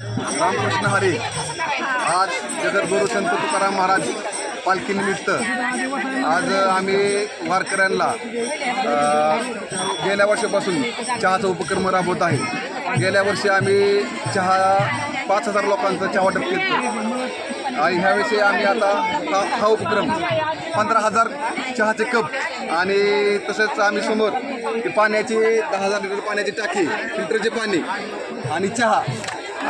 रामकृष्ण हरी आज जगद्गुरु संत तुकाराम महाराज पालखीनिमित्त आज आम्ही वारकऱ्यांना गेल्या वर्षापासून चहाचा उपक्रम राबवत आहे. गेल्या वर्षी आम्ही चहा पाच हजार लोकांचा चहा वाटप केलं. आणि ह्यावेळी आम्ही आता हा हा उपक्रम पंधरा हजार चहाचे कप आणि तसंच आम्ही समोर पाण्याची दहा हजार लिटर पाण्याची टाकी फिल्टरचे पाणी आणि चहा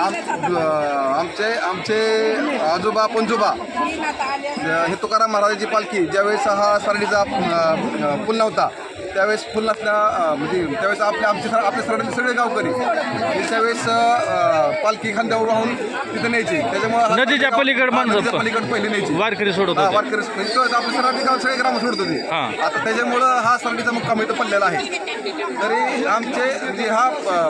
आम आमचे आमचे आजोबा पंजोबा हे तुकाराम महाराजांची पालखी ज्यावेळेस हा सरडीचा पुन्हा पूल नव्हता त्यावेळेस फुल म्हणजे त्यावेळेस आपले आमचे सर- आपले सरडीचे सगळे गावकरी. हे त्यावेळेस अं, पालखी खांद्यावर वाहून तिथं न्यायची. त्याच्यामुळे नदीच्या पलीकडे माणसं- पलीकडे पहिली न्यायची. वारकरी सोडत वारकरी म्हणजे आपले सराठी गाव सगळे ग्राम सोडत होते. आता त्याच्यामुळं हा सरडीचा मुक्काम इथं पडलेला आहे. तरी आमचे म्हणजे हा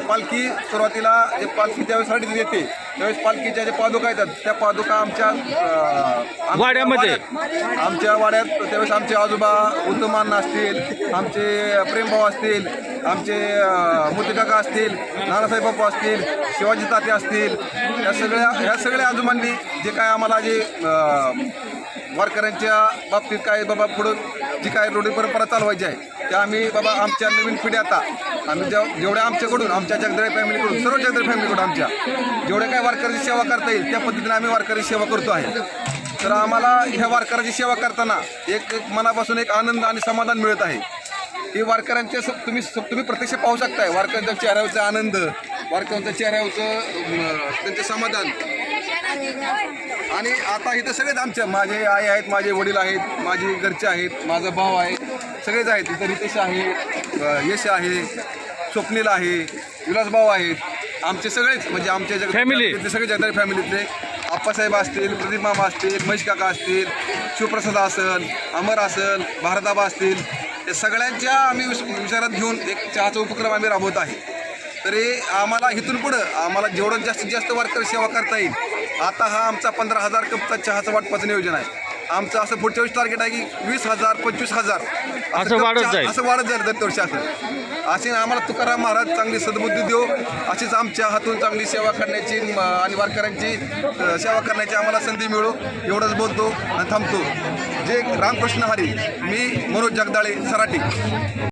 पालखी सुरुवातीला जे पालखी ज्यावेळेस सरडीत येते त्यावेळेस पालखीच्या जे पादुका येतात त्या पादुका आमच्या अ, वाड्यामध्ये? वाड्यात- आमच्या वाड्यात त्यावेळेस आमचे आजोबा उत्तमान असतील आमचे प्रेमभाऊ असतील आमचे मोती काका असतील नानासाहेब बापू असतील शिवाजी ताते असतील या सगळ्या ह्या सगळ्या आजोबांनी जे काय आम्हाला जे अ, वारकऱ्यांच्या बाबतीत काय बाबा पुढं जी काय रूढी परंपरा चालवायची आहे त्या आम्ही बाबा आमच्या नवीन पिढी आता. आम्ही जेवढ्या आमच्याकडून आमच्या जगदळे फॅमिलीकडून सर्व जगदळे फॅमिलीकडून आमच्या जेवढ्या काय वारकऱ्याची सेवा करता येईल त्या पद्धतीने आम्ही वारकरी सेवा करतो आहे. तर आम्हाला ह्या वारकऱ्याची सेवा करताना एक एक मनापासून एक आनंद आणि समाधान मिळत आहे. हे वारकऱ्यांचे सब तुम्ही सब तुम्ही प्रत्यक्ष पाहू शकताय वारकऱ्यांच्या चेहऱ्यावरचा आनंद वारकऱ्यांच्या चेहऱ्यावरचं त्यांचं समाधान. आणि आता इथं सगळेच आमच्या माझे आई आहेत माझे वडील आहेत माझे घरचे आहेत माझा भाऊ आहे. सगळेच आहेत. इथं रितेश आहे यश आहे स्वप्नील आहे विलासभाऊ आहेत. आमचे सगळेच म्हणजे आमच्या जग. इथले सगळे जगदारी फॅमिलीतले आप्पासाहेब असतील प्रदीप मामा असतील महेश काका असतील शिवप्रसाद असल अमर असल भारताबा असतील. या सगळ्यांच्या आम्ही विचारात घेऊन एक चहाचा उपक्रम आम्ही राबवत आहे. तरी आम्हाला इथून पुढं आम्हाला जेवढं जास्तीत जास्त वारकरी सेवा करता येईल आता हा आमचा पंधरा हजार कपचा चहाचं वाटपाचं नियोजन आहे. आमचं असं पुढच्या वर्षी टार्गेट आहे की वीस हजार पंचवीस हजार. असं वाढत जाईल. असं वाढत जाईल दर वर्षी असं. असे आम्हाला तुकाराम महाराज चांगली सद्बुद्धी देऊ. अशीच आमच्या हातून चांगली सेवा करण्याची आणि वारकऱ्यांची सेवा करण्याची आम्हाला संधी मिळो. एवढंच बोलतो आणि थांबतो. जे रामकृष्ण हरी. मी मनोज जगदाळे सराटी.